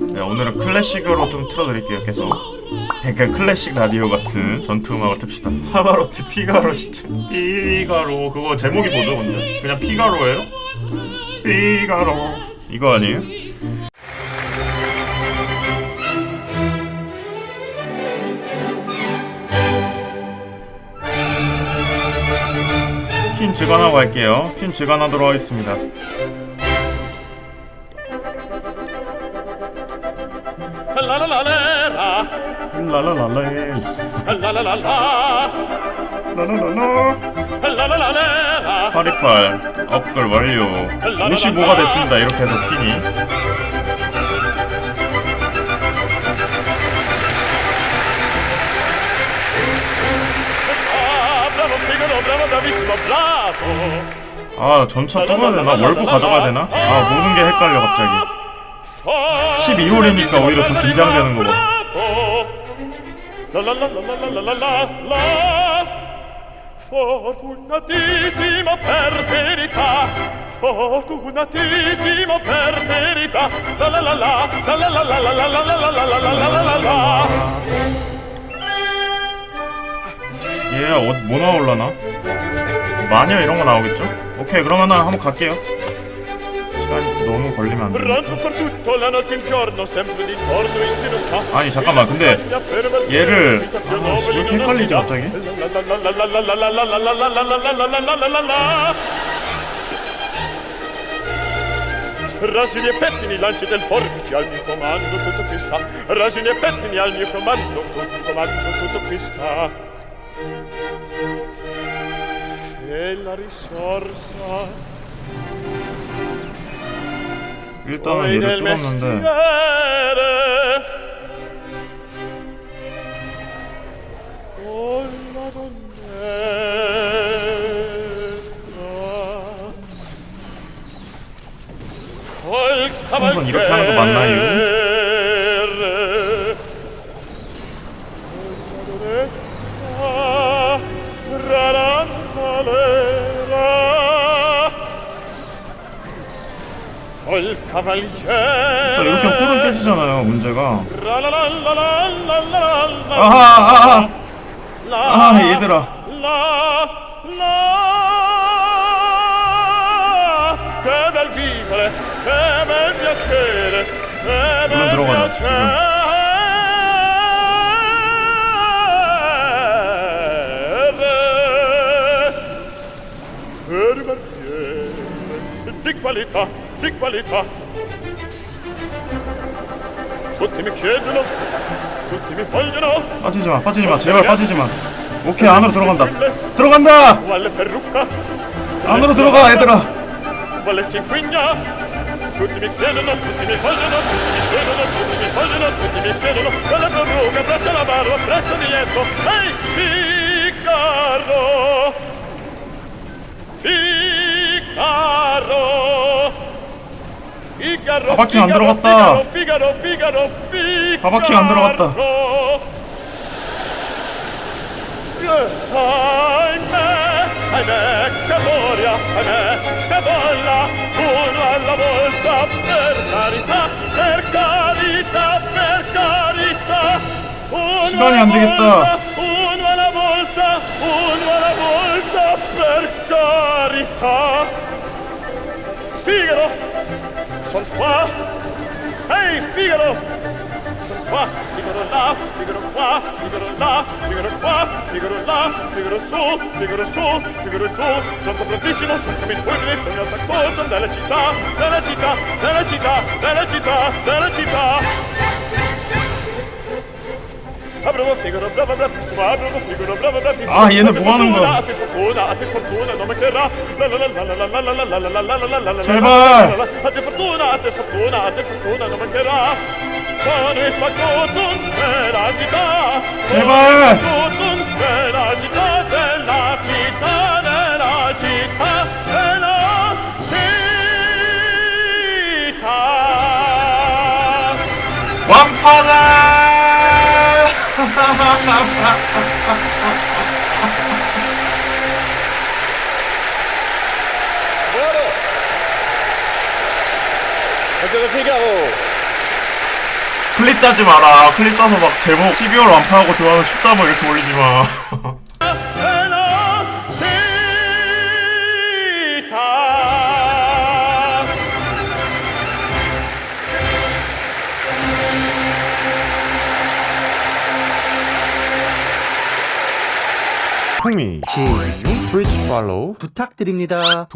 네, 오늘은 클래식으로 좀 틀어드릴게요 계속. 약간 클래식 라디오 같은 전투 음악을 틉시다. 파바로티 피가로 시켜. 피가로. 그거 제목이 뭐죠 근데? 그냥 피가로예요? 피가로. 이거 아니에요? 퀸 직관하고 갈게요. 퀸 직관하도록 하겠습니다 라라라라. 828 업글 완료. 55가 됐습니다. 이렇게 해서 퀸이. 아 전차 또 가야 되나? 월부 가져가야 되나? 아 모든 게 헷갈려 갑자기. 12월이니까 오히려 좀 긴장되는 거 봐. Fortunatissimo per verità Fortunatissimo per verità La la la la La la la la la la la la la la la la la la la 얘 어, 뭐 나올라나? 마녀 이런 거 나오겠죠? 오케이 그러면은 한번 갈게요 시간이 너무 걸리면 안 돼. E 아니 잠깐만 근데 얘를 아, 씨, 왜 이렇게 헷갈리지 갑자기? Rasini e pettini, lanci del forbice al mio comando, tutto qui sta. Rasini e pettini al mio comando, tutto comando, tutto qui sta. E la risorsa 일단은 얘를 뚫었는데. Oh, 한번 이렇게 하는 거 맞나요? 아, 이렇게 홀은 깨지잖아요 문제가. 아하 아하 아 얘들아 물론 들어가죠 지금 qualità di qualità. Tutti mi chiedono, tutti mi vogliono, 빠지지 마 빠지지 마 제발 빠지지 마 오케이 안으로 들어간다 들어간다 quale perrucca, 안으로 들어가 얘들아 quale si inquigna. Tutti mi chiedono, tutti mi vogliono, tutti mi chiedono, tutti mi vogliono, tutti mi chiedono, quale perrucca, presso la barba, presso dietro. Ehi! Figaro! 바바킹 아, 안 들어갔다. 바바킹 안 들어갔다. 시간이 안 되겠다. Son qua! Ehi, Figaro! Son qua, Figaro là, Figaro qua, Figaro là, Figaro qua, Figaro là, Figaro su, Figaro su, Figaro giù. Sono prontissimo, sono come il fulmine, sono al racconto della città, della città, della città, della città, della città. 아 얘네 뭐하는 거야 제발 제발 왕파라 De Figaro 클립 따지 마라. 클립 따서 막 제목 12월 완파하고 좋아하는 숫자 뭐 이렇게 올리지 마. 흥미, 트위치 팔로우 부탁드립니다.